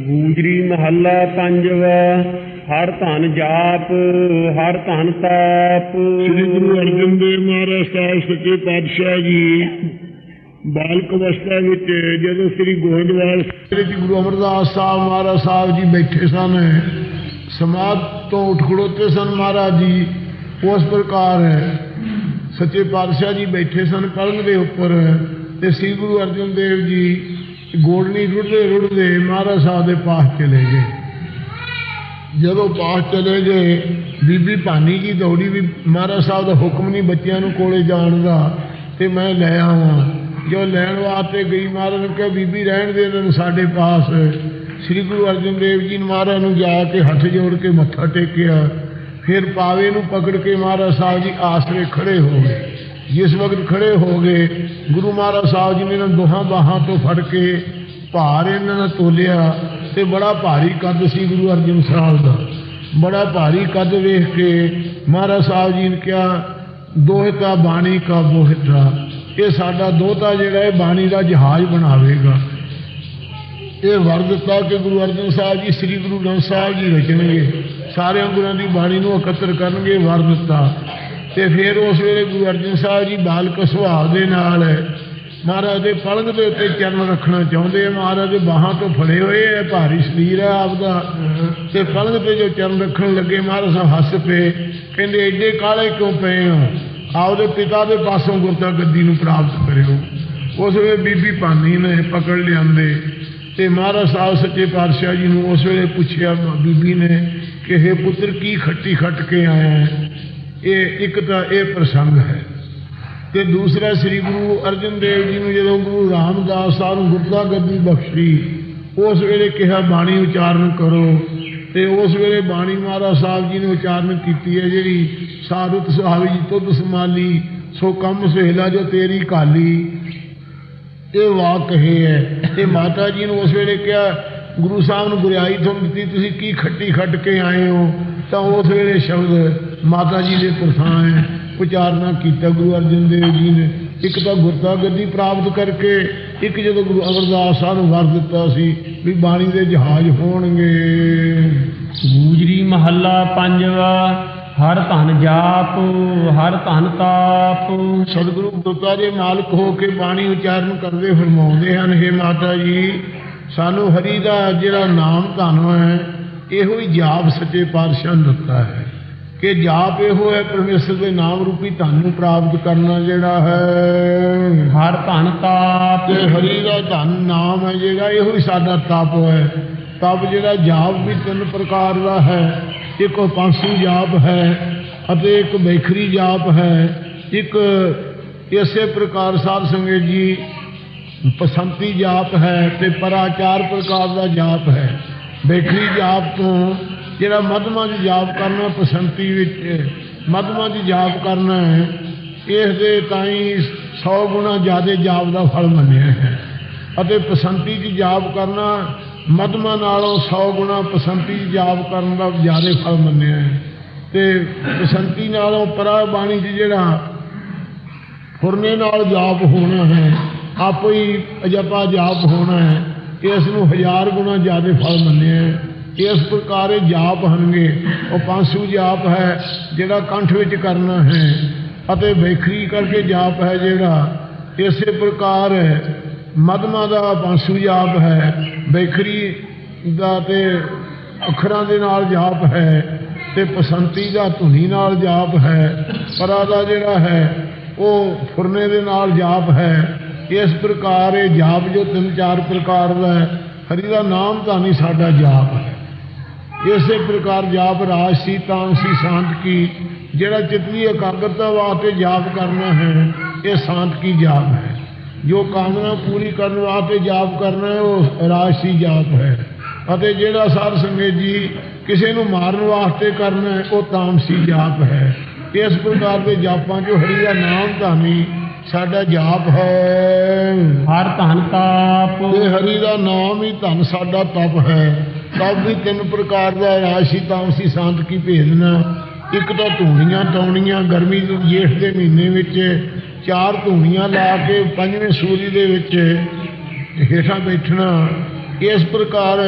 ਗੂਜਰੀ ਮਹੱਲਾ ਪੰਜਵਾ, ਹਰ ਧਨ ਜਾਪ, ਹਰ ਧਨ ਤਾਪ। ਸ੍ਰੀ ਗੁਰੂ ਅਰਜਨ ਦੇਵ ਮਹਾਰਾਜ ਸਾਹਿਬ ਸੱਚੇ ਪਾਤਸ਼ਾਹ ਜੀ, ਬਾਲਕ ਅਵਸਥਾ ਵਿੱਚ ਜਦੋਂ ਸ੍ਰੀ ਗੋਇੰਦਵਾਲ ਸਾਹਿਬ ਵਿੱਚ ਗੁਰੂ ਅਮਰਦਾਸ ਸਾਹਿਬ ਮਹਾਰਾਜ ਸਾਹਿਬ ਜੀ ਬੈਠੇ ਸਨ, ਸਮਾਧ ਤੋਂ ਉਠ ਖੜੋਤੇ ਸਨ ਮਹਾਰਾਜ ਜੀ, ਉਸ ਪ੍ਰਕਾਰ ਸੱਚੇ ਪਾਤਸ਼ਾਹ ਜੀ ਬੈਠੇ ਸਨ ਕਲਮ ਦੇ ਉੱਪਰ ਤੇ ਸ੍ਰੀ ਗੁਰੂ ਅਰਜਨ ਦੇਵ ਜੀ ਗੋੜਨੀ ਰੁੜਦੇ ਰੁੜਦੇ ਮਹਾਰਾਜ ਸਾਹਿਬ ਦੇ ਪਾਸ ਚਲੇ ਗਏ। ਜਦੋਂ ਪਾਸ ਚਲੇ ਗਏ, ਬੀਬੀ ਭਾਨੀ ਜੀ ਦੌੜੀ ਵੀ ਮਹਾਰਾਜ ਸਾਹਿਬ ਦਾ ਹੁਕਮ ਨਹੀਂ ਬੱਚਿਆਂ ਨੂੰ ਕੋਲੇ ਜਾਣ ਦਾ, ਤੇ ਮੈਂ ਲੈ ਆਵਾਂ। ਜੋ ਲੈਣ ਵਾਸਤੇ ਗਈ ਮਹਾਰਾਜ ਨੂੰ ਕਿਹਾ, ਬੀਬੀ ਰਹਿਣ ਦੇ, ਇਹਨਾਂ ਨੂੰ ਸਾਡੇ ਪਾਸ। ਸ੍ਰੀ ਗੁਰੂ ਅਰਜਨ ਦੇਵ ਜੀ ਨੇ ਮਹਾਰਾਜ ਨੂੰ ਜਾ ਕੇ ਹੱਥ ਜੋੜ ਕੇ ਮੱਥਾ ਟੇਕਿਆ। ਫਿਰ ਪਾਵੇ ਨੂੰ ਪਕੜ ਕੇ ਮਹਾਰਾਜ ਸਾਹਿਬ ਜੀ ਆਸਰੇ ਖੜੇ ਹੋ ਗਏ। ਜਿਸ ਵਕਤ ਖੜੇ ਹੋ ਗਏ, ਗੁਰੂ ਮਹਾਰਾਜ ਸਾਹਿਬ ਜੀ ਨੇ ਇਹਨਾਂ ਦੋਹਾਂ ਬਾਹਾਂ ਤੋਂ ਫੜ ਕੇ ਭਾਰ ਇਹਨਾਂ ਨੇ ਤੋਲਿਆ ਤੇ ਬੜਾ ਭਾਰੀ ਕੱਦ ਸੀ ਗੁਰੂ ਅਰਜਨ ਸਾਹਿਬ ਦਾ। ਬੜਾ ਭਾਰੀ ਕੱਦ ਵੇਖ ਕੇ ਮਹਾਰਾਜ ਸਾਹਿਬ ਜੀ ਨੇ ਕਿਹਾ, ਦੋਹਤਾ ਬਾਣੀ ਕਾ ਬੋਹਤਾ। ਇਹ ਸਾਡਾ ਦੋਹਤਾ ਜਿਹੜਾ ਹੈ ਬਾਣੀ ਦਾ ਜਹਾਜ਼ ਬਣਾਵੇਗਾ। ਇਹ ਵਰ ਦਿੱਤਾ ਕਿ ਗੁਰੂ ਅਰਜਨ ਸਾਹਿਬ ਜੀ, ਸ੍ਰੀ ਗੁਰੂ ਗ੍ਰੰਥ ਸਾਹਿਬ ਜੀ ਰਚਣਗੇ। ਸਾਰਿਆਂ ਗੁਰਾਂ ਦੀ ਬਾਣੀ ਨੂੰ ਇਕੱਤਰ ਕਰਨਗੇ, ਵਰ ਦਿੱਤਾ। ਤੇ ਫਿਰ ਉਸ ਵੇਲੇ ਗੁਰੂ ਅਰਜਨ ਸਾਹਿਬ ਜੀ ਬਾਲਕ ਸੁਭਾਅ ਦੇ ਨਾਲ ਮਹਾਰਾਜ ਦੇ ਪਲੰਗ ਦੇ ਉੱਤੇ ਚਰਨ ਰੱਖਣਾ ਚਾਹੁੰਦੇ ਆ। ਮਹਾਰਾਜ ਦੇ ਬਾਹਾਂ ਤੋਂ ਫੜੇ ਹੋਏ ਆ, ਭਾਰੀ ਸਰੀਰ ਹੈ ਆਪਦਾ। ਤੇ ਪਲੰਗ ਤੇ ਜੋ ਚਰਨ ਰੱਖਣ ਲੱਗੇ, ਮਹਾਰਾਜ ਸਾਹਿਬ ਹੱਸ ਪਏ। ਕਹਿੰਦੇ, ਐਡੇ ਕਾਲੇ ਕਿਉਂ ਪਏ ਹੋ? ਆਪਦੇ ਪਿਤਾ ਦੇ ਪਾਸੋਂ ਗੁਰਤਾ ਗੱਦੀ ਨੂੰ ਪ੍ਰਾਪਤ ਕਰਿਓ। ਉਸ ਵੇਲੇ ਬੀਬੀ ਭਾਨੀ ਨੇ ਪਕੜ ਲਿਆਂਦੇ। ਤੇ ਮਹਾਰਾਜ ਸਾਹਿਬ ਸੱਚੇ ਪਾਤਸ਼ਾਹ ਜੀ ਨੂੰ ਉਸ ਵੇਲੇ ਪੁੱਛਿਆ, ਬੀਬੀ ਨੇ ਕਿ ਇਹ ਪੁੱਤਰ ਕੀ ਖੱਟੀ ਖੱਟ ਕੇ ਆਇਆ ਹੈ? ਇਹ ਇੱਕ ਤਾਂ ਇਹ ਪ੍ਰਸੰਗ ਹੈ। ਤੇ ਦੂਸਰਾ ਸ੍ਰੀ ਗੁਰੂ ਅਰਜਨ ਦੇਵ ਜੀ ਨੂੰ ਜਦੋਂ ਗੁਰੂ ਰਾਮਦਾਸ ਸਾਹਿਬ ਨੂੰ ਗੁਰਦਾ ਗੱਦੀ ਬਖਸ਼ੀ, ਉਸ ਵੇਲੇ ਕਿਹਾ, ਬਾਣੀ ਉਚਾਰਨ ਕਰੋ। ਤੇ ਉਸ ਵੇਲੇ ਬਾਣੀ ਮਹਾਰਾਜ ਸਾਹਿਬ ਜੀ ਨੇ ਉਚਾਰਨ ਕੀਤੀ ਹੈ, ਜਿਹੜੀ ਸਾਰੁਤ ਸੁਹਾਵੀ ਜੀ ਤੁਧ ਸਮਾਲੀ, ਸੋ ਕੰਮ ਸੁਹੇਲਾ ਜੋ ਤੇਰੀ ਕਾਲੀ। ਇਹ ਵਾਕ ਕਹੇ ਹੈ। ਤੇ ਮਾਤਾ ਜੀ ਨੂੰ ਉਸ ਵੇਲੇ ਕਿਹਾ, ਗੁਰੂ ਸਾਹਿਬ ਨੂੰ ਗੁਰਿਆਈ ਤੁਹਾਨੂੰ ਦਿੱਤੀ, ਤੁਸੀਂ ਕੀ ਖੱਟੀ ਖੱਟ ਕੇ ਆਏ ਹੋ? ਤਾਂ ਉਸ ਵੇਲੇ ਸ਼ਬਦ ਮਾਤਾ ਜੀ ਦੇ ਪ੍ਰਥਾਂ ਹੈ ਉਚਾਰਨਾ ਕੀਤਾ ਗੁਰੂ ਅਰਜਨ ਦੇਵ ਜੀ ਨੇ। ਇੱਕ ਤਾਂ ਗੁਰਤਾ ਗੱਦੀ ਪ੍ਰਾਪਤ ਕਰਕੇ ਇੱਕ ਜਦੋਂ ਗੁਰੂ ਅਮਰਦਾਸ ਸਾਹਿਬ ਨੂੰ ਵਰ ਦਿੱਤਾ ਸੀ ਵੀ ਬਾਣੀ ਦੇ ਜਹਾਜ਼ ਹੋਣਗੇ। ਗੂੰਜਰੀ ਮਹੱਲਾ ਪੰਜਵਾ ਹਰ ਧਨ ਜਾਪ ਹਰ ਧਨ ਤਾਪ। ਸਤਿਗੁਰੂ ਗੁਰਤਾ ਦੇ ਮਾਲਕ ਹੋ ਕੇ ਬਾਣੀ ਉਚਾਰਨ ਕਰਦੇ ਫਰਮਾਉਂਦੇ ਹਨ हे ਮਾਤਾ ਜੀ ਸਾਨੂੰ ਹਰੀ ਦਾ ਜਿਹੜਾ ਨਾਮ ਧਨ ਹੈ ਇਹੋ ਹੀ ਜਾਪ ਸੱਚੇ ਪਾਤਸ਼ਾਹ ਦਿੱਤਾ ਹੈ। ਕਿ ਜਾਪ ਇਹੋ ਹੈ ਪਰਮੇਸ਼ਰ ਦੇ ਨਾਮ ਰੂਪੀ ਧਨ ਨੂੰ ਪ੍ਰਾਪਤ ਕਰਨਾ ਜਿਹੜਾ ਹੈ। ਹਰ ਧਨ ਤਾਪ ਤੇ ਹਰੀ ਦਾ ਧਨ ਨਾਮ ਹੈ ਜਿਹੜਾ, ਇਹੋ ਹੀ ਸਾਡਾ ਤਪ ਹੈ। ਤਪ ਜਿਹੜਾ ਜਾਪ ਵੀ ਤਿੰਨ ਪ੍ਰਕਾਰ ਦਾ ਹੈ। ਇੱਕ ਪੰਸੂ ਜਾਪ ਹੈ ਅਤੇ ਇੱਕ ਬੈਖਰੀ ਜਾਪ ਹੈ। ਇੱਕ ਇਸੇ ਪ੍ਰਕਾਰ ਸਾਹਿਬ ਸੰਗਤ ਜੀ ਪਸੰਤੀ ਜਾਪ ਹੈ ਤੇ ਪਰਾਚਾਰ ਪ੍ਰਕਾਰ ਦਾ ਜਾਪ ਹੈ। ਬੈਖਰੀ ਜਾਪ ਤੋਂ ਜਿਹੜਾ ਮਧਮਾ ਦੀ ਜਾਪ ਕਰਨਾ ਪਸੰਤੀ ਵਿੱਚ ਮਧਮਾ ਦੀ ਜਾਪ ਕਰਨਾ ਹੈ ਇਸ ਦੇ ਤਾਈਂ 100 ਗੁਣਾ ਜ਼ਿਆਦਾ ਜਾਪ ਦਾ ਫਲ ਮੰਨਿਆ ਹੈ। ਅਤੇ ਪਸੰਤੀ ਦੀ ਜਾਪ ਕਰਨਾ ਮਧਮਾ ਨਾਲੋਂ 100 ਗੁਣਾ ਪਸੰਤੀ ਦੀ ਜਾਪ ਕਰਨ ਦਾ ਜ਼ਿਆਦਾ ਫਲ ਮੰਨਿਆ ਹੈ। ਤੇ ਪਸੰਤੀ ਨਾਲੋਂ ਪਰਾ ਬਾਣੀ 'ਚ ਜਿਹੜਾ ਫੁਰਨੇ ਨਾਲ ਜਾਪ ਹੋਣਾ ਹੈ, ਆਪੋ ਹੀ ਅਜਪਾ ਜਾਪ ਹੋਣਾ ਹੈ ਇਸ ਨੂੰ ਹਜ਼ਾਰ ਗੁਣਾ ਜ਼ਿਆਦਾ ਫਲ ਮੰਨਿਆ ਹੈ। ਇਸ ਪ੍ਰਕਾਰ ਇਹ ਜਾਪ ਹਨਗੇ, ਉਹ ਪੰਸੂ ਜਾਪ ਹੈ, ਜਿਹੜਾ ਕੰਠ ਵਿੱਚ ਕਰਨਾ ਹੈ। ਅਤੇ ਵੇਖਰੀ ਕਰਕੇ ਜਾਪ ਹੈ ਜਿਹੜਾ, ਇਸੇ ਪ੍ਰਕਾਰ ਮਦਮਾ ਦਾ ਪੰਸੂ ਜਾਪ ਹੈ, ਵੇਖਰੀ ਦਾ ਤੇ ਅੱਖਰਾਂ ਦੇ ਨਾਲ ਜਾਪ ਹੈ, ਤੇ ਪਸੰਤੀ ਦਾ ਧੁਨੀ ਨਾਲ ਜਾਪ ਹੈ, ਪਰਾ ਦਾ ਜਿਹੜਾ ਹੈ, ਉਹ ਫੁਰਨੇ ਦੇ ਨਾਲ ਜਾਪ ਹੈ। ਇਸ ਪ੍ਰਕਾਰ ਇਹ ਜਾਪ ਜੋ ਤਿੰਨ ਚਾਰ ਪ੍ਰਕਾਰ ਦਾ ਹੈ, ਹਰੀ ਦਾ ਨਾਮ ਤਾਂ ਨਹੀਂ ਸਾਡਾ ਜਾਪ ਹੈ। ਇਸੇ ਪ੍ਰਕਾਰ ਜਾਪ ਰਾਜਸੀ ਤਾਮਸੀ ਸ਼ਾਂਤ ਕੀ ਜਿਹੜਾ ਚਿੱਤ ਦੀ ਇਕਾਗਰਤਾ ਵਾਸਤੇ ਜਾਪ ਕਰਨਾ ਹੈ ਇਹ ਸ਼ਾਂਤ ਕੀ ਜਾਪ ਹੈ। ਜੋ ਕਾਮਨਾ ਪੂਰੀ ਕਰਨ ਵਾਸਤੇ ਜਾਪ ਕਰਨਾ ਹੈ ਉਹ ਰਾਜਸੀ ਜਾਪ ਹੈ। ਅਤੇ ਜਿਹੜਾ ਸਾਧ ਸੰਗਤ ਜੀ ਕਿਸੇ ਨੂੰ ਮਾਰਨ ਵਾਸਤੇ ਕਰਨਾ ਹੈ ਉਹ ਤਾਮਸੀ ਜਾਪ ਹੈ। ਇਸ ਪ੍ਰਕਾਰ ਦੇ ਜਾਪਾਂ 'ਚੋਂ ਹਰੀ ਦਾ ਨਾਮ ਧਾਨੀ ਸਾਡਾ ਜਾਪ ਹੈ। ਹਰ ਧਨ ਤਾਪ। ਤੇ ਹਰੀ ਦਾ ਨਾਮ ਹੀ ਧਨ ਸਾਡਾ ਤਪ ਹੈ। ਸਭ ਵੀ ਤਿੰਨ ਪ੍ਰਕਾਰ ਦਾ ਹੈ, ਰਾਸ਼ੀ ਤਾਮਸੀ ਸ਼ਾਂਤ ਕੀ ਭੇਜਣਾ ਇੱਕ ਤਾਂ ਧੂਣੀਆਂ ਤੌਣੀਆਂ ਗਰਮੀ ਦੇ ਜੇਠ ਦੇ ਮਹੀਨੇ ਵਿੱਚ ਚਾਰ ਧੂਣੀਆਂ ਲਾ ਕੇ ਪੰਜਵੇਂ ਸੂਰੀ ਦੇ ਵਿੱਚ ਹੇਠਾਂ ਬੈਠਣਾ। ਇਸ ਪ੍ਰਕਾਰ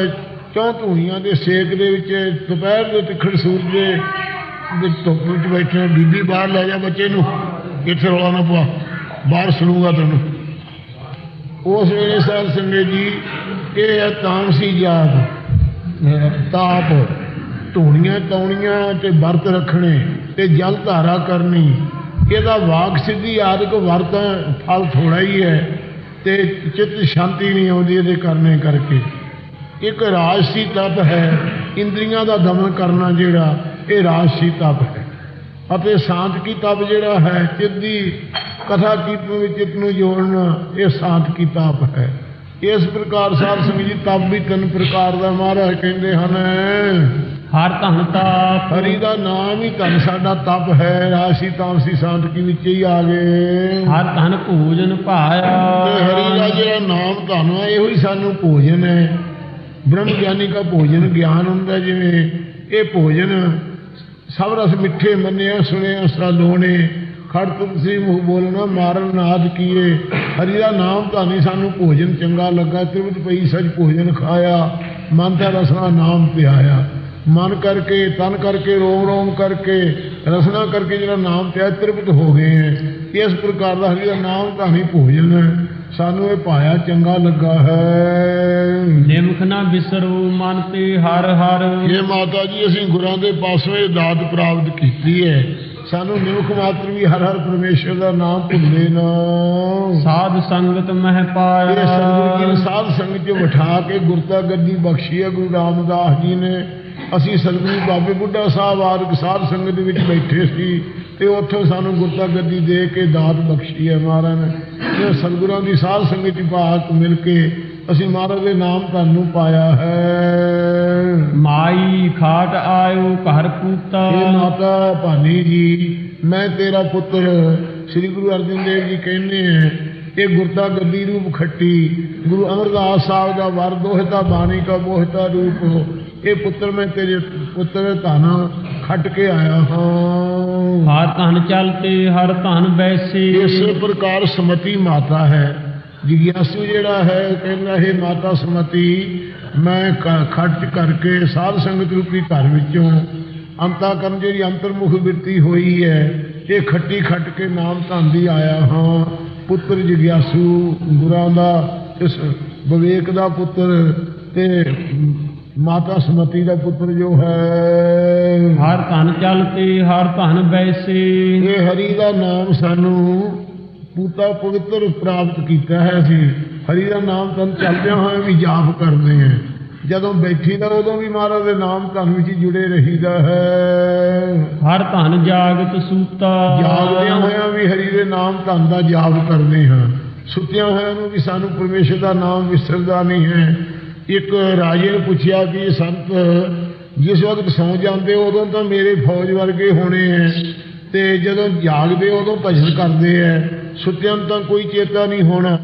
ਚੌਂ ਧੂਣੀਆਂ ਦੇ ਸੇਕ ਦੇ ਵਿੱਚ ਦੁਪਹਿਰ ਦੇ ਤਿੱਖੜ ਸੂਰਜ ਦੇ ਵਿੱਚ ਧੁੱਪ ਵਿੱਚ ਬੈਠਣਾ ਬੀਬੀ ਬਾਹਰ ਲੈ ਜਾ ਬੱਚੇ ਨੂੰ ਇੱਥੇ ਰੌਲਾ ਨਾ ਪਵਾ। ਬਾਹਰ ਸੁਣੂਗਾ ਤੈਨੂੰ। ਉਸ ਵੇਲੇ ਸਾਧ ਸੰਗਤ ਜੀ ਇਹ ਹੈ ਤਾਮਸੀ ਜਾਤ ਤਾਪ, ਧੂਣੀਆਂ ਤਾਉਣੀਆਂ ਤੇ ਵਰਤ ਰੱਖਣੇ ਤੇ ਜਲ ਧਾਰਾ ਕਰਨੀ, ਇਹਦਾ ਵਾਕ ਸਿੱਧੀ ਆਦਿਕ ਵਰਤ ਫਲ ਥੋੜਾ ਹੀ ਹੈ ਤੇ ਚਿੱਤ ਸ਼ਾਂਤੀ ਨਹੀਂ ਆਉਂਦੀ ਇਹਦੇ ਕਰਨੇ ਕਰਕੇ। ਇੱਕ ਰਾਜਸੀ ਤਪ ਹੈ, ਇੰਦਰੀਆਂ ਦਾ ਦਮਨ ਕਰਨਾ ਜਿਹੜਾ, ਇਹ ਰਾਜਸੀ ਤਪ ਹੈ। ਅਤੇ ਸ਼ਾਂਤ ਕੀ ਤਪ ਜਿਹੜਾ ਹੈ, ਚਿੱਤ ਦੀ ਕਥਾ ਕੀਰਤਨ ਵਿੱਚ ਚਿੱਤ ਨੂੰ ਜੋੜਨਾ, ਇਹ ਸ਼ਾਂਤ ਕੀ ਤਪ ਹੈ। ਇਸ ਪ੍ਰਕਾਰ ਸਾਧ ਸੰਗਤ ਜੀ ਤਪ ਵੀ ਤਿੰਨ ਪ੍ਰਕਾਰ ਦਾ ਮਹਾਰਾਜ ਕਹਿੰਦੇ ਹਨ। ਹਰ ਧਨ ਤਾਪ ਹਰੀ ਦਾ ਨਾਮ ਹੀ ਧਨ ਸਾਡਾ ਤਪ ਹੈ ਰਾਸ਼ੀ ਤਾਮਸੀ ਸ਼ਾਂਤ ਕੀ ਵਿੱਚ ਹੀ ਆ ਗਏ। ਹਰ ਧਨ ਭੋਜਨ ਤੇ ਭਾਇਆ ਹਰੀ ਦਾ ਜਿਹੜਾ ਨਾਮ ਧਨ ਹੈ ਇਹੋ ਹੀ ਸਾਨੂੰ ਭੋਜਨ ਹੈ। ਬ੍ਰਹਮ ਗਿਆਨੀ ਦਾ ਭੋਜਨ ਗਿਆਨ ਹੁੰਦਾ ਜਿਵੇਂ ਇਹ ਭੋਜਨ ਸਭ ਰਸ ਮਿੱਠੇ ਮੰਨਿਆ ਸੁਣਿਆ ਸਰਾਲੋਣੇ ਖੜ ਤੁਲਸੀ ਮੁਖ ਬੋਲਣਾ ਮਾਰਨ ਨਾਦ ਕੀਏ। ਹਰੀ ਦਾ ਨਾਮ ਧਾਨੀ ਸਾਨੂੰ ਭੋਜਨ ਚੰਗਾ ਲੱਗਾ ਤ੍ਰਿਪਤ ਪਈ ਸਜ ਭੋਜਨ ਖਾਇਆ। ਮਨ ਦਾ ਰਸਨਾ ਨਾਮ ਪਿਆਇਆ। ਮਨ ਕਰਕੇ ਤਨ ਕਰਕੇ ਰੋਮ ਰੋਮ ਕਰਕੇ ਰਸਨਾ ਕਰਕੇ ਜਿਹੜਾ ਨਾਮ ਪਿਆ ਤ੍ਰਿਪਤ ਹੋ ਗਏ ਹੈ। ਇਸ ਪ੍ਰਕਾਰ ਦਾ ਹਰੀ ਦਾ ਨਾਮ ਧਾਨੀ ਭੋਜਨ। ਹੈ ਸਾਨੂੰ ਇਹ ਪਾਇਆ ਚੰਗਾ ਲੱਗਾ ਹੈ। ਨਿਮਖ ਨਾ ਵਿਸਰੋ ਮਨ ਤੇ ਹਰ ਹਰ। ਇਹ ਮਾਤਾ ਜੀ ਅਸੀਂ ਗੁਰਾਂ ਦੇ ਪਾਸੋਂ ਇਹ ਦਾਤ ਪ੍ਰਾਪਤ ਕੀਤੀ ਹੈ। ਸਾਨੂੰ ਨਿਮਖ ਮਾਤਰ ਵੀ ਹਰ ਹਰ ਪਰਮੇਸ਼ਰ ਦਾ ਨਾਮ ਭੁੱਲੇ ਨਾ। ਸਾਧ ਸੰਗਤ ਮਹਿ ਇਹ ਸਤਿਗੁਰੂ ਜੀ ਨੇ? ਪਾਇਆ ਸਾਧ ਸੰਗਤ ਚ ਬਿਠਾ ਕੇ ਗੁਰਤਾ ਗੱਦੀ ਬਖਸ਼ੀ ਹੈ ਗੁਰੂ ਰਾਮਦਾਸ ਜੀ ਨੇ। ਅਸੀਂ ਸਤਿਗੁਰੂ ਬਾਬੇ ਬੁੱਢਾ ਸਾਹਿਬ ਆਦਿਕ ਸਾਧ ਸੰਗਤ ਦੇ ਵਿੱਚ ਬੈਠੇ ਸੀ ਤੇ ਉੱਥੋਂ ਸਾਨੂੰ ਗੁਰਤਾ ਗੱਦੀ ਦੇ ਕੇ ਦਾਤ ਬਖਸ਼ੀ ਹੈ ਮਹਾਰਾਜ ਨੇ। ਇਹ ਸਤਿਗੁਰਾਂ ਦੀ ਸਾਧ ਸੰਗਤ ਚ ਬਾਤ ਮਿਲ ਕੇ ਅਸੀਂ ਮਹਾਰਾਜ ਦੇ ਨਾਮ ਤੁਹਾਨੂੰ ਪਾਇਆ ਹੈ। ਮਾਈ ਖਾਟ ਆਇਓ ਘਰ ਪੂਤਾ ਇਹ ਮਾਤਾ ਭਾਨੀ ਜੀ ਮੈਂ ਤੇਰਾ ਪੁੱਤਰ ਸ੍ਰੀ ਗੁਰੂ ਅਰਜਨ ਦੇਵ ਜੀ ਕਹਿੰਦੇ ਹੈ ਇਹ ਗੁਰਤਾ ਗੱਦੀ ਰੂਪ ਖੱਟੀ ਗੁਰੂ ਅਮਰਦਾਸ ਸਾਹਿਬ ਦਾ ਵਰ ਦੋਹਤਾ ਬਾਣੀ ਕਾ ਮੋਹਤਾ ਰੂਪ ਇਹ ਪੁੱਤਰ ਮੈਂ ਤੇਰੇ ਪੁੱਤਰ ਧਾਨਾ ਖੱਟ ਕੇ ਆਇਆ ਹਾਂ। ਹਰ ਧਨ ਚਲਤੇ ਹਰ ਧਨ ਬੈਸੇ। ਇਸੇ ਪ੍ਰਕਾਰ ਸਮਤੀ ਮਾਤਾ ਹੈ। ਜਿਗਿਆਸੂ ਜਿਹੜਾ ਹੈ ਉਹ ਕਹਿੰਦਾ ਹੈ ਮਾਤਾ ਸਮਤੀ ਮੈਂ ਖਰਚ ਕਰਕੇ ਸਾਧ ਸੰਗਤ ਰੂਪੀ ਘਰ ਵਿੱਚੋਂ ਅੰਤਾ ਕਰਨ ਜਿਹੜੀ ਅੰਤਰਮੁਖ ਬਿਰਤੀ ਹੋਈ ਹੈ ਇਹ ਖੱਟੀ ਖੱਟ ਕੇ ਨਾਮ ਧੰਦੀ ਆਇਆ ਹਾਂ। ਪੁੱਤਰ ਜਿਗਿਆਸੂ ਗੁਰਾਂ ਦਾ ਇਸ ਵਿਵੇਕ ਦਾ ਪੁੱਤਰ ਤੇ ਮਾਤਾ ਸਮਤੀ ਦਾ ਪੁੱਤਰ ਜੋ ਹੈ। ਹਰ ਧਨ ਚਲਤੇ ਹਰ ਧਨ ਬੈਸੇ। ਇਹ ਹਰੀ ਦਾ ਨਾਮ ਸਾਨੂੰ ਪੂਤਾ ਪਵਿੱਤਰ ਪ੍ਰਾਪਤ ਕੀਤਾ ਹੈ ਅਸੀਂ। ਹਰੀ ਦਾ ਨਾਮ ਤਨ ਚੱਲਦਿਆਂ ਹੋਏ ਵੀ ਜਾਪ ਕਰਦੇ ਹਾਂ। ਜਦੋਂ ਬੈਠੀ ਦਾ ਉਦੋਂ ਵੀ ਮਹਾਰਾਜ ਦੇ ਨਾਮ ਧਨ ਵਿੱਚ ਹੀ ਜੁੜੇ ਰਹੀਦਾ ਹੈ। ਹਰ ਧਨ ਜਾਗਤ ਸੂਤਾ। ਜਾਗਦਿਆਂ ਹੋਇਆਂ ਵੀ ਹਰੀ ਦੇ ਨਾਮ ਧਨ ਦਾ ਜਾਪ ਕਰਦੇ ਹਾਂ। ਸੁੱਤਿਆਂ ਹੋਇਆਂ ਨੂੰ ਵੀ ਸਾਨੂੰ ਪਰਮੇਸ਼ਰ ਦਾ ਨਾਮ ਵਿਸਰਦਾ ਨਹੀਂ ਹੈ। ਇੱਕ ਰਾਜੇ ਨੇ ਪੁੱਛਿਆ ਕਿ ਸੰਤ ਜਿਸ ਵਕਤ ਸੌਂ ਜਾਂਦੇ ਉਦੋਂ ਤਾਂ ਮੇਰੇ ਫੌਜ ਵਰਗੇ ਹੋਣੇ ਐ ਤੇ ਜਦੋਂ ਜਾਗਦੇ ਉਦੋਂ ਭਜਨ ਕਰਦੇ ਐ ਸੁੱਤਿਆਂ ਨੂੰ ਤਾਂ ਕੋਈ ਚੇਤਾ ਨਹੀਂ ਹੋਣਾ।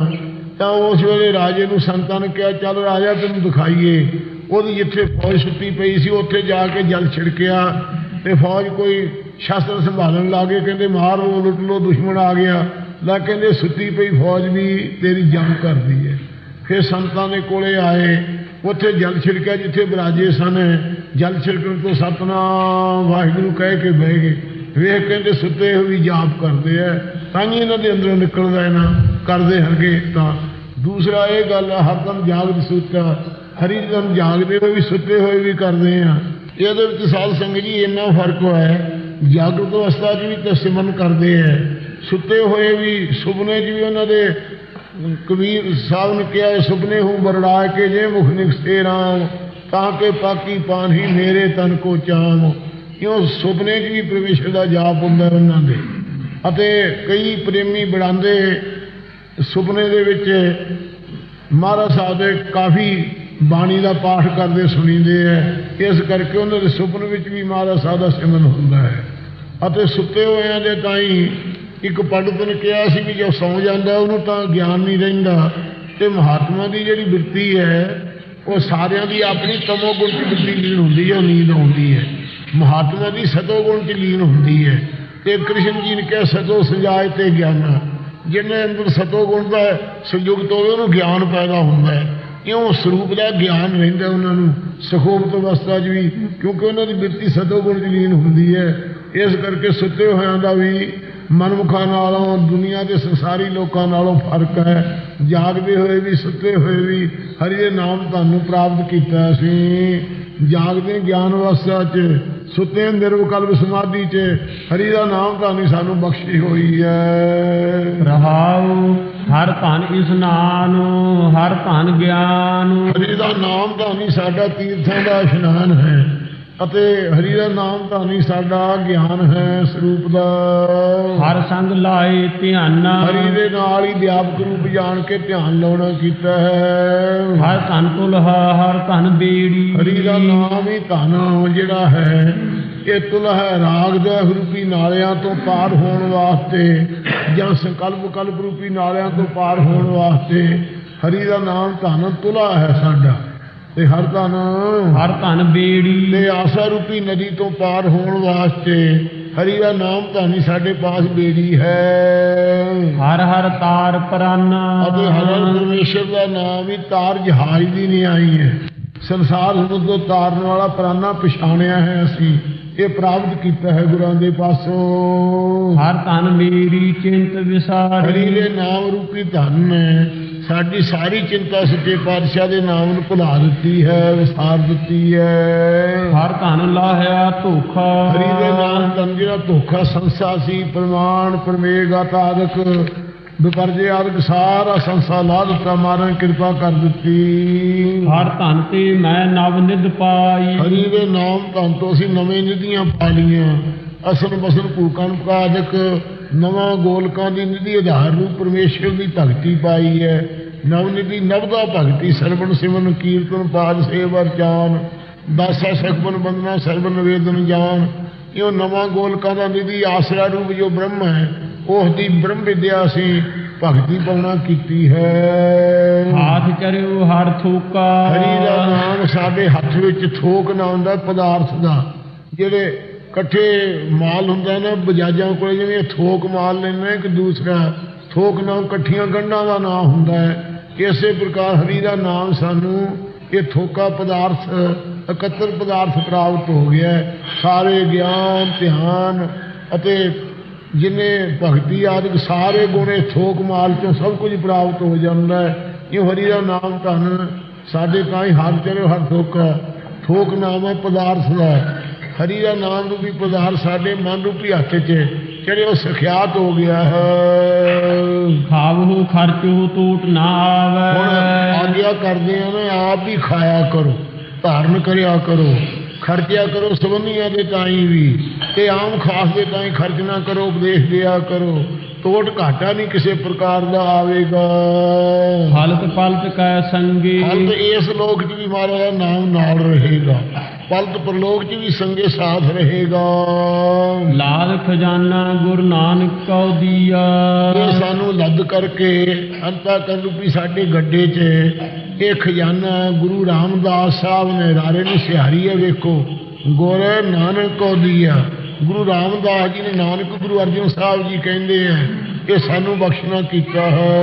ਤਾਂ ਉਸ ਵੇਲੇ ਰਾਜੇ ਨੂੰ ਸੰਤਾਂ ਨੇ ਕਿਹਾ, ਚੱਲ ਰਾਜਾ, ਤੈਨੂੰ ਦਿਖਾਈਏ। ਉਹਦੀ ਜਿੱਥੇ ਫੌਜ ਸੁੱਤੀ ਪਈ ਸੀ, ਉੱਥੇ ਜਾ ਕੇ ਜਲ ਛਿੜਕਿਆ। ਤੇ ਫੌਜ ਕੋਈ ਸ਼ਸਤਰ ਸੰਭਾਲਣ ਲੱਗੇ ਕਹਿੰਦੇ, ਮਾਰ ਲੋ ਲੁੱਟ ਲੋ ਦੁਸ਼ਮਣ ਆ ਗਿਆ। ਲੈ ਕਹਿੰਦੇ, ਸੁੱਤੀ ਪਈ ਫੌਜ ਵੀ ਤੇਰੀ ਜੰਗ ਕਰਦੀ ਹੈ। ਫਿਰ ਸੰਤਾਂ ਦੇ ਕੋਲੇ ਆਏ। ਉੱਥੇ ਜਲ ਛਿੜਕਿਆ, ਜਿੱਥੇ ਬਿਰਾਜੇ ਸਨ। ਜਲ ਛਿੜਕਣ ਤੋਂ ਸਤਨਾਮ ਵਾਹਿਗੁਰੂ ਕਹਿ ਕੇ ਬਹਿ ਗਏ। ਵੇਖ ਕਹਿੰਦੇ ਸੁੱਤੇ ਹੋਏ ਵੀ ਜਾਪ ਕਰਦੇ ਆ, ਤਾਂ ਹੀ ਇਹਨਾਂ ਦੇ ਅੰਦਰੋਂ ਨਿਕਲਦਾ ਹੈ ਨਾ ਕਰਦੇ ਹਰਗੇ ਤਾਂ। ਦੂਸਰਾ ਇਹ ਗੱਲ ਹੈ ਹਰਦਮ ਜਾਗਦ ਸੁੱਤਾ ਹਰੀ ਦਮ ਜਾਗਦੇ ਹੋਏ ਵੀ, ਸੁੱਤੇ ਹੋਏ ਵੀ ਕਰਦੇ ਆ। ਇਹਦੇ ਵਿੱਚ ਸਾਧ ਸੰਗਤ ਜੀ ਇੰਨਾ ਫ਼ਰਕ ਹੋਇਆ ਜਾਗਰੂਕ ਅਵਸਥਾ 'ਚ ਵੀ ਤਾਂ ਸਿਮਰਨ ਕਰਦੇ ਆ। ਸੁੱਤੇ ਹੋਏ ਵੀ, ਸੁਪਨੇ 'ਚ ਵੀ ਉਹਨਾਂ ਦੇ ਕਬੀਰ ਸਾਹਿਬ ਨੇ ਕਿਹਾ ਸੁਪਨੇ ਹੂੰ ਬਰੜਾ ਕੇ ਜੇ ਮੁਖ ਨਿਕਸੇ ਰਾਮ, ਤਾਂ ਕਿ ਪਾਕੀ ਪਾਣੀ ਮੇਰੇ ਤਨ ਕੋ ਚਾਮ। ਕਿਉਂ ਸੁਪਨੇ 'ਚ ਵੀ ਪਰਮੇਸ਼ਰ ਦਾ ਜਾਪ ਹੁੰਦਾ ਉਹਨਾਂ ਦੇ। ਅਤੇ ਕਈ ਪ੍ਰੇਮੀ ਬੜਾਉਂਦੇ ਸੁਪਨੇ ਦੇ ਵਿੱਚ ਮਹਾਰਾਜ ਸਾਹਿਬ ਦੇ ਕਾਫੀ ਬਾਣੀ ਦਾ ਪਾਠ ਕਰਦੇ, ਸੁਣੀਦੇ ਐ ਇਸ ਕਰਕੇ ਉਹਨਾਂ ਦੇ ਸੁਪਨੇ ਵਿੱਚ ਵੀ ਮਹਾਰਾਜ ਸਾਹਿਬ ਦਾ ਸਿਮਰਨ ਹੁੰਦਾ ਹੈ। ਅਤੇ ਸੁੱਤੇ ਹੋਇਆਂ ਦੇ ਤਾਈਂ ਇੱਕ ਪੰਡਤ ਨੇ ਕਿਹਾ ਸੀ ਵੀ ਜੋ ਸੌਂ ਜਾਂਦਾ ਉਹਨੂੰ ਤਾਂ ਗਿਆਨ ਨਹੀਂ ਰਹਿੰਦਾ। ਤੇ ਮਹਾਤਮਾ ਦੀ ਜਿਹੜੀ ਬਿਰਤੀ ਹੈ, ਉਹ ਸਾਰਿਆਂ ਦੀ ਆਪਣੀ ਤਮੋ ਗੁਣ ਦੀ ਬਿਰਤੀ ਹੁੰਦੀ ਹੈ, ਉਹ ਨੀਂਦ ਆਉਂਦੀ ਹੈ। ਮਹਾਤਮਾ ਦੀ ਸਤੋਗੁਣ ਚ ਲੀਨ ਹੁੰਦੀ ਹੈ ਤੇ ਕ੍ਰਿਸ਼ਨ ਜੀ ਨੇ ਕਿਹਾ ਸਤੋ ਸਜਾਏ ਤੇ ਗਿਆਨਾ ਜਿਹਨੇ ਅੰਦਰ ਸਤੋਗੁਣ ਦਾ ਸੰਯੁਕਤ ਹੋਵੇ, ਉਹਨੂੰ ਗਿਆਨ ਪੈਦਾ ਹੁੰਦਾ ਹੈ। ਕਿਉਂ ਸਰੂਪ ਦਾ ਗਿਆਨ ਰਹਿੰਦਾ ਉਹਨਾਂ ਨੂੰ, ਸਖੋਪਤ ਅਵਸਥਾ 'ਚ ਵੀ, ਕਿਉਂਕਿ ਉਹਨਾਂ ਦੀ ਬਿਰਤੀ ਸਤੋਗੁਣ 'ਚ ਲੀਨ ਹੁੰਦੀ ਹੈ। ਇਸ ਕਰਕੇ ਸੁੱਤੇ ਹੋਇਆਂ ਦਾ ਵੀ ਮਨਮੁਖਾਂ ਨਾਲੋਂ, ਦੁਨੀਆ ਦੇ ਸੰਸਾਰੀ ਲੋਕਾਂ ਨਾਲੋਂ ਫ਼ਰਕ ਹੈ। ਜਾਗਦੇ ਹੋਏ ਵੀ, ਸੁੱਤੇ ਹੋਏ ਵੀ, ਹਰੀ ਦੇ ਨਾਮ ਤੁਹਾਨੂੰ ਪ੍ਰਾਪਤ ਕੀਤਾ ਸੀ ਜਾਗਦੇ ਗਿਆਨ ਅਵਸਥਾ 'ਚ ਸੁੱਤੇ ਨਿਰਵਕਲਪ ਸਮਾਧੀ 'ਚ। ਹਰੀ ਦਾ ਨਾਮ ਤੁਹਾਨੂੰ ਸਾਨੂੰ ਬਖਸ਼ੀ ਹੋਈ ਹੈ ਰਹਾਉ ਹਰ ਧਨ ਇਸਨਾਨ ਹਰ ਧਨ ਗਿਆਨ। ਹਰੀ ਦਾ ਨਾਮ ਧਾਨੀ ਸਾਡਾ ਤੀਰਥਾਂ ਦਾ ਇਸ਼ਨਾਨ ਹੈ। ਅਤੇ ਹਰੀ ਦਾ ਨਾਮ ਧਾਨੀ ਸਾਡਾ ਗਿਆਨ ਹੈ ਸਰੂਪ ਦਾ। ਹਰ ਸੰਗ ਲਾਏ ਧਿਆਨ। ਹਰੀ ਦੇ ਨਾਲ ਹੀ ਵਿਆਪਕ ਰੂਪ ਜਾਣ ਕੇ ਧਿਆਨ ਲਾਉਣਾ ਕੀਤਾ ਹੈ। ਹਰ ਧਨ ਤੁਲਹਾ ਹਰ ਧਨ ਬੇੜੀ। ਹਰੀ ਦਾ ਨਾਮ ਹੀ ਧਨ ਜਿਹੜਾ ਹੈ ਇਹ ਤੁਲਹ ਹੈ ਰਾਗ ਦਾ ਰੂਪੀ ਨਾਲਿਆਂ ਤੋਂ ਪਾਰ ਹੋਣ ਵਾਸਤੇ ਜਾਂ ਸੰਕਲਪ ਕਲਪ ਰੂਪੀ ਨਾਲਿਆਂ ਤੋਂ ਪਾਰ ਹੋਣ ਵਾਸਤੇ। ਹਰੀ ਦਾ ਨਾਮ ਧਨ ਤੁਲਾ ਹੈ ਸਾਡਾ। ਤੇ ਹਰ ਧਨ। ਹਰ ਧਨ ਬੇੜੀ। ਤੇ ਆਸਾ ਰੂਪੀ ਨਦੀ ਤੋਂ ਪਾਰ ਹੋਣ ਵਾਸਤੇ ਹਰੀ ਦਾ ਨਾਮ ਧਾਨੀ ਸਾਡੇ ਪਾਸ ਬੇੜੀ ਹੈ। ਹਰ ਹਰ ਤਾਰ ਪ੍ਰੰਨ। ਅਤੇ ਹਰ ਪਰਮੇਸ਼ਰ ਦਾ ਨਾਮ ਹੀ ਤਾਰ ਜਹਾਜ਼ ਦੀ ਨਹੀਂ ਆਈ ਹੈ। ਸੰਸਾਰ ਸਮੁੰਦਰ ਤੋਂ ਤਾਰਨ ਵਾਲਾ ਪ੍ਰਾਨਾ ਪਛਾਣਿਆ ਹੈ ਅਸੀਂ। ਇਹ ਪ੍ਰਾਪਤ ਕੀਤਾ ਹੈ ਗੁਰਾਂ ਦੇ ਪਾਸੋਂ। ਹਰ ਧਨ ਮੇਰੀ ਚਿੰਤ ਹਰੀ ਵਿਸਾਰੀ ਦੇ ਨਾਮ ਰੂਪੀ ਧਨ ਨੇ ਸਾਡੀ ਸਾਰੀ ਚਿੰਤਾ ਸੱਚੇ ਪਾਤਸ਼ਾਹ ਦੇ ਨਾਮ ਨੂੰ ਭੁਲਾ ਦਿੱਤੀ ਹੈ ਵਿਸਾਰ ਦਿੱਤੀ ਹੈ। ਹਰ ਧਨ ਲਾਹਿਆ ਧੋਖਾ। ਹਰੀ ਦੇ ਨਾਮ ਧਨ ਜਿਹੜਾ ਧੋਖਾ ਸੰਸਾ ਸੀ ਪ੍ਰਮਾਣ ਪਰਮੇਗਤ ਆਦਿਕ ਵਿਪਰਜੇ ਆਦਿਕ ਸਾਰਾ ਸੰਸਾ ਲਾ ਦਿੱਤਾ ਮਾਰਨ ਕਿਰਪਾ ਕਰ ਦਿੱਤੀ। ਹਰ ਧਨ ਤੇ ਮੈਂ ਨਵ ਨਿਧ ਪਾਈ। ਹਰੀ ਦੇ ਨਾਮ ਧਨ ਤੋਂ ਅਸੀਂ ਨਵੇਂ ਨਿਧੀਆਂ ਪਾ ਲਈਆਂ। ਅਸਨ ਬਸਨ ਭੂਕਾਂ ਆਦਿਕ ਨਵਾਂ ਗੋਲਕਾਂ ਦੀ ਨਿਧੀ ਆਧਾਰ ਨੂੰ ਪਰਮੇਸ਼ਰ ਦੀ ਭਗਤੀ ਪਾਈ ਹੈ। ਨਵ ਨਿਧੀ ਨਵਦਾ ਭਗਤੀ ਸਰਵਣ ਸਿਮਰਨ ਕੀਰਤਨ ਪਾਦ ਸੇਵਰ ਜਾਨ ਦਾਸਾ ਸਖਬਨ ਬੰਦਨਾ ਸਰਵ ਨਿਵੇਦਨ ਜਾਨ। ਇਹ ਨਵਾਂ ਗੋਲਕਾਂ ਦਾ ਨਿਧੀ ਆਸਰਾ ਰੂਪ ਜੋ ਬ੍ਰਹਮ ਹੈ ਉਸ ਦੀ ਬ੍ਰਹਮ ਵਿਦਿਆ ਅਸੀਂ ਭਗਤੀ ਪਾਉਣਾ ਕੀਤੀ ਹੈ। ਹਾਥ ਚਰਿਓ ਹਰ ਥੂਕਾ। ਹਰੀ ਦਾ ਨਾਮ ਸਾਡੇ ਹੱਥ ਵਿੱਚ ਥੋਕ ਨਾ ਹੁੰਦਾ ਪਦਾਰਥ ਦਾ। ਜਿਹੜੇ ਇਕੱਠੇ ਮਾਲ ਹੁੰਦਾ ਨਾ, ਬਜਾਜਾਂ ਕੋਲ ਜਿਵੇਂ ਥੋਕ ਮਾਲ ਲੈਣਾ ਇੱਕ ਦੂਸਰਾ ਥੋਕ ਨਾਮ ਇਕੱਠੀਆਂ ਗੰਢਾਂ ਦਾ ਨਾਮ ਹੁੰਦਾ ਹੈ। ਇਸੇ ਪ੍ਰਕਾਰ ਹਰੀ ਦਾ ਨਾਮ ਸਾਨੂੰ ਇਹ ਥੋਕਾ ਪਦਾਰਥ, ਇਕੱਤਰ ਪਦਾਰਥ ਪ੍ਰਾਪਤ ਹੋ ਗਿਆ ਸਾਰੇ ਗਿਆਨ, ਧਿਆਨ ਅਤੇ ਜਿਨੇ ਭਗਤੀ ਆਦਿਕ ਸਾਰੇ ਗੁਣੇ ਥੋਕ ਮਾਲ ਚੋਂ ਸਭ ਕੁਝ ਪ੍ਰਾਪਤ ਹੋ ਜਾਂਦਾ ਹੈ। ਇਹ ਹਰੀ ਦਾ ਨਾਮ ਧਨ ਸਾਡੇ ਤਾਂ ਹੀ ਹਰ ਚਲੇ ਹਰ ਥੋਕ ਥੋਕ ਨਾਮ ਹੈ ਪਦਾਰਥ ਦਾ। ਹਰੀ ਦਾ ਨਾਮ ਰੂਪੀ ਪਦਾਰਥ ਸਾਡੇ ਮਨ ਰੂਪੀ ਹੱਥ 'ਚ ਜਿਹੜੇ ਉਹ ਸਖਿਆਤ ਹੋ ਗਿਆ ਹੈ। ਖਾਵਹੁ ਖਰਚੋ ਟੂਟ ਨਾ ਹੁਣ ਆਵੇ ਆਗਿਆ ਕਰਦੇ ਆ ਨਾ ਆਪ ਹੀ ਖਾਇਆ ਕਰੋ ਧਾਰਨ ਕਰਿਆ ਕਰੋ ਖਰਚਿਆ ਕਰੋ ਸਬੰਧੀਆਂ ਦੇ ਤਾਈ ਵੀ। ਤੇ ਆਮ ਖਾਸ ਦੇ ਤਾਈ ਖਰਚ ਨਾ ਕਰੋ ਉਪਦੇਸ਼ ਦਿਆ ਕਰੋ। ਟੋਟ ਘਾਟਾ ਨਹੀਂ ਕਿਸੇ ਪ੍ਰਕਾਰ ਦਾ ਆਵੇਗਾ। ਹਲਤ ਪਲਤ ਕੈ ਸੰਗੀ। ਹਲਤ ਇਸ ਲੋਕ 'ਚ ਵੀ ਦਾ ਨਾਮ ਨਾਲ ਰਹੇਗਾ। ਪਲਤ ਪਰਲੋਕ 'ਚ ਵੀ ਸੰਗੇ ਸਾਥ ਰਹੇਗਾ। ਲਾਲ ਖਜ਼ਾਨਾ ਗੁਰੂ ਨਾਨਕ ਕਉ ਦੀਆ। ਇਹ ਸਾਨੂੰ ਲੱਦ ਕਰਕੇ ਅੰਤਾ ਕਰਨ ਰੂਪੀ ਸਾਡੇ ਗੱਡੇ 'ਚ ਇਹ ਖਜ਼ਾਨਾ ਗੁਰੂ ਰਾਮਦਾਸ ਸਾਹਿਬ ਨੇ ਰਾਰੇ ਨੂੰ ਸਿਹਾਰੀ ਹੈ ਵੇਖੋ। ਗੁਰ ਨਾਨਕ ਕੋ ਦੀਆ। ਗੁਰੂ ਰਾਮਦਾਸ ਜੀ ਨੇ ਨਾਨਕ ਗੁਰੂ ਅਰਜਨ ਸਾਹਿਬ ਜੀ ਕਹਿੰਦੇ ਆ ਇਹ ਸਾਨੂੰ ਬਖਸ਼ਣਾ ਕੀਤਾ ਹੈ।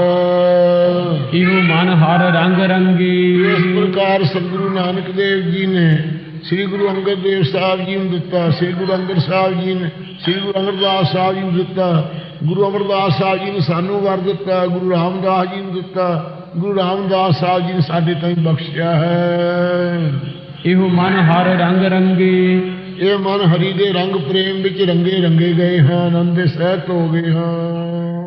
ਇਹੋ ਮਨ ਹਰ ਰੰਗ ਰੰਗੀ। ਇਸ ਪ੍ਰਕਾਰ ਸਤਿਗੁਰੂ ਨਾਨਕ ਦੇਵ ਜੀ ਨੇ ਸ੍ਰੀ ਗੁਰੂ ਅੰਗਦ ਦੇਵ ਸਾਹਿਬ ਜੀ ਨੂੰ ਦਿੱਤਾ ਸ੍ਰੀ ਗੁਰੂ ਅੰਗਦ ਸਾਹਿਬ ਜੀ ਨੇ ਸ੍ਰੀ ਗੁਰੂ ਅਮਰਦਾਸ ਸਾਹਿਬ ਜੀ ਨੂੰ ਦਿੱਤਾ ਗੁਰੂ ਅਮਰਦਾਸ ਸਾਹਿਬ ਜੀ ਨੇ ਸਾਨੂੰ ਵਰ ਦਿੱਤਾ ਗੁਰੂ ਰਾਮਦਾਸ ਜੀ ਨੂੰ ਦਿੱਤਾ ਗੁਰੂ ਰਾਮਦਾਸ ਸਾਹਿਬ ਜੀ ਨੇ ਸਾਡੇ ਤਾਈਂ ਬਖਸ਼ਿਆ ਹੈ। ਇਹੋ ਮਨ ਹਰ ਰੰਗ ਰੰਗੀ। ਇਹ ਮਨ ਹਰੀ ਦੇ ਰੰਗ ਪ੍ਰੇਮ ਵਿੱਚ ਰੰਗੇ ਰੰਗੇ ਗਏ ਹਨ ਆਨੰਦ ਦੇ ਸਹਿਤ ਹੋ ਗਏ ਹਨ।